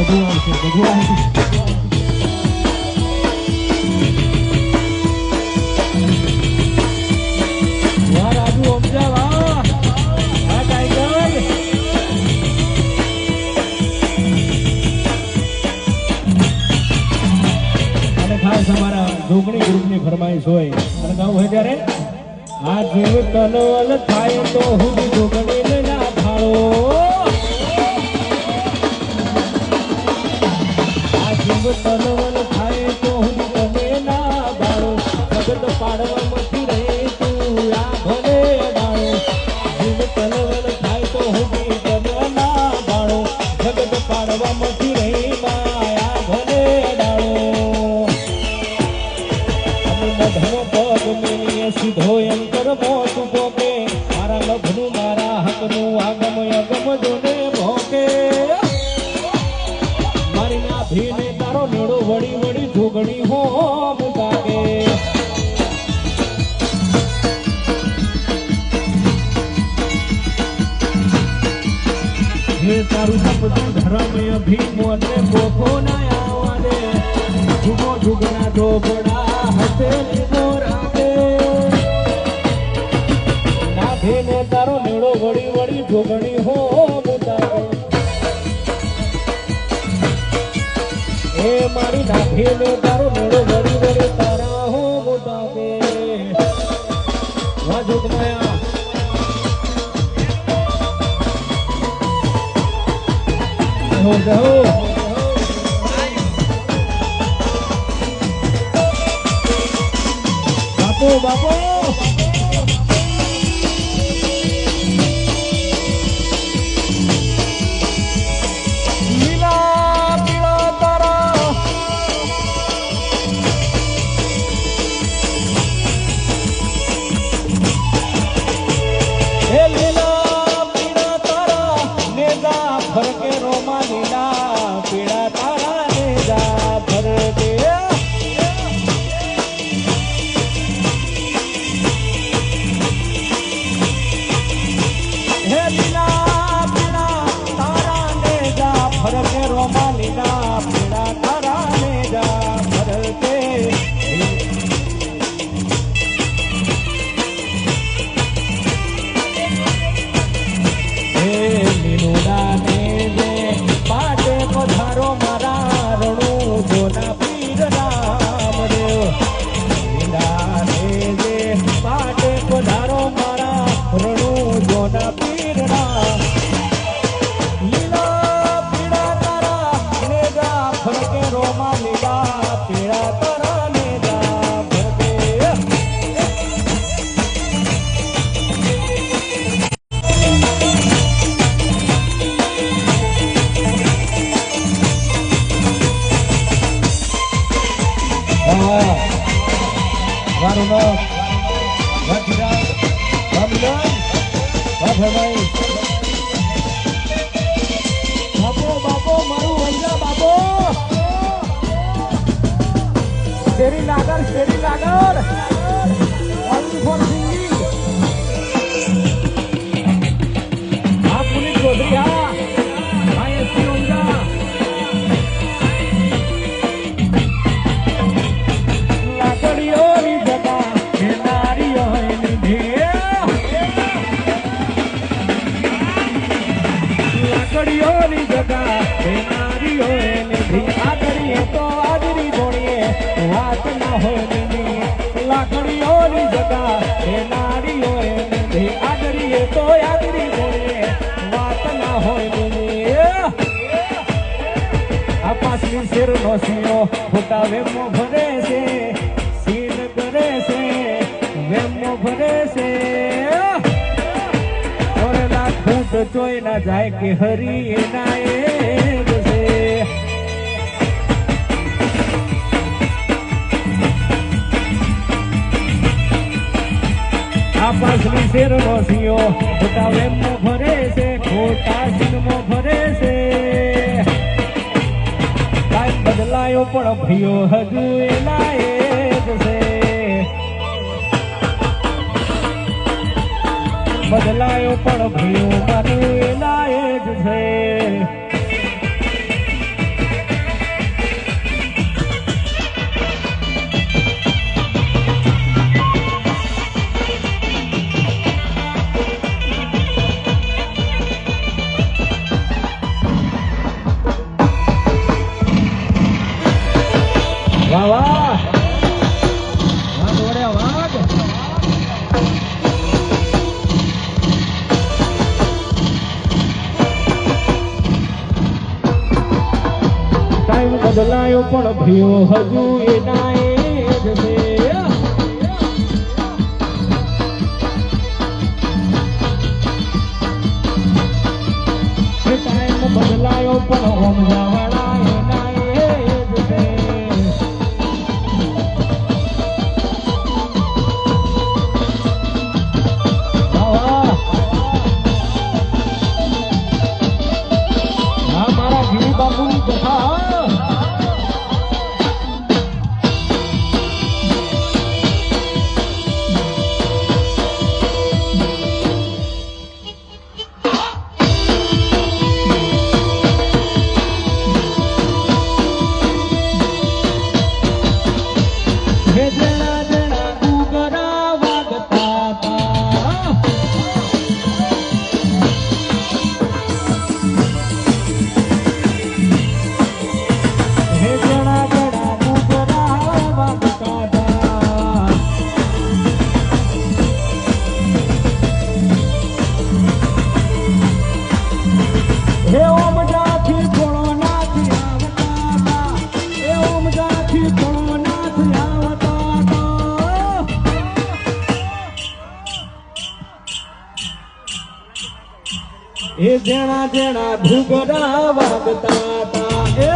બધું આવશે બધું આવશે તમારા જોગણી ગ્રુપની હોય અને ગાવું હોય ત્યારે આ જીવ તનવલ થાય તો હું જોગણ ઢોબડા વળી વળી ઢોબણી હો એ મારી નાભીને તારો નીળો વળી વળી તારા હો મુદાબે Oh. 宝宝宝。બાપો બાપો મારું વૈલા બાપો. શેરી લાગર શેરી લાગર. આ શેર નો સિયો ખોટા વેમો ભરે છે સીન કરે છે, વેમો ભરે છે. ઓરેલા ખૂટ જોઈ ના જાય કે હરી એના એ આ પાછલી શેર નો સિયો ખોટા વેમો બદલાયો પણ ભયો હજુ એના એ જ છે બદલાયો પણ ભયો મારું એના એ જ વાહ. ટાઈમ બદલાયો પણ ભયો હજુ એના એ ટાઈમ બદલાયો પણ સમજાવાળા એ જેણા જેણા ઘૂઘરા વાગતા હતા. એ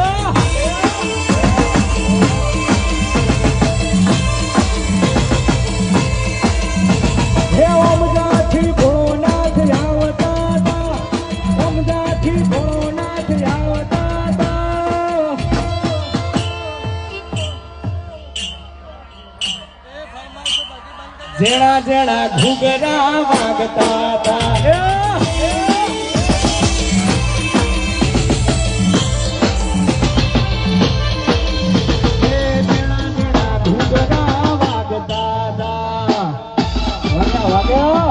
જેણા જેણા ઘૂગરા વાગતા તા 好了。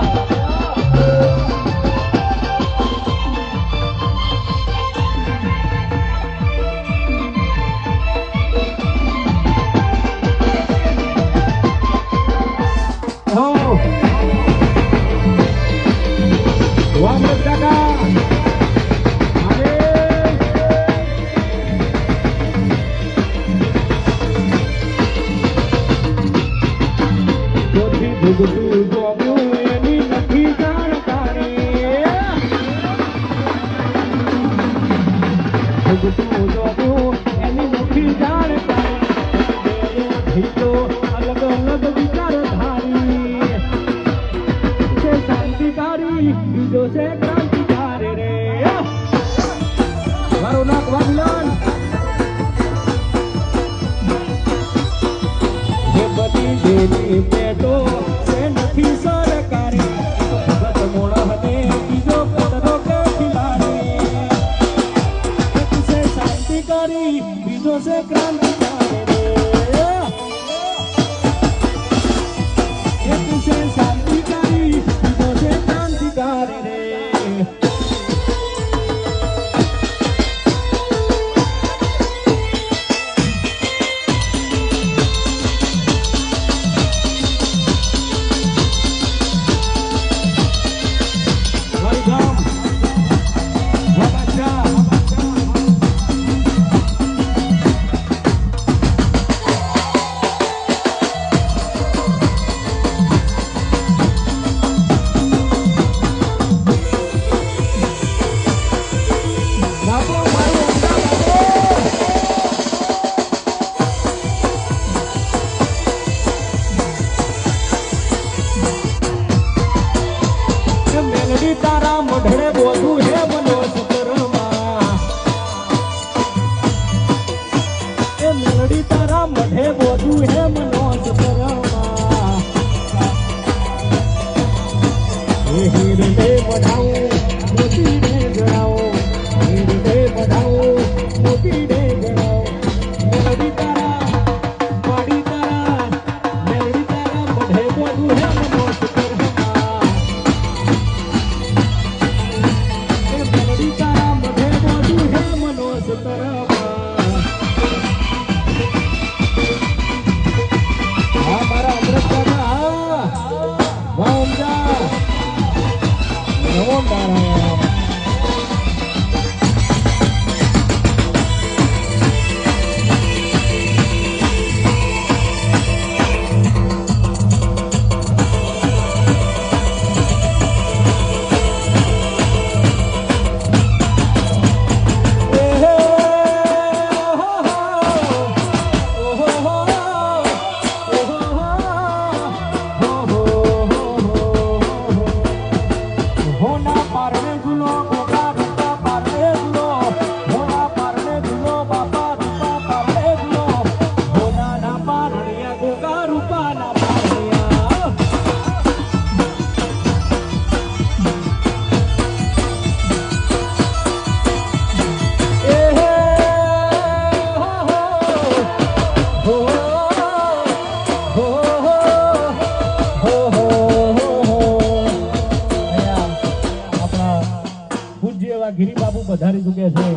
પૂજ્ય એવા ગિરિબાબુ પધારી ચૂક્યા છે?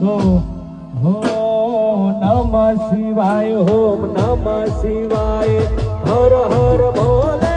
તો, હો નમ શિવાય ઓમ નમ શિવાય, હર હર ભોલે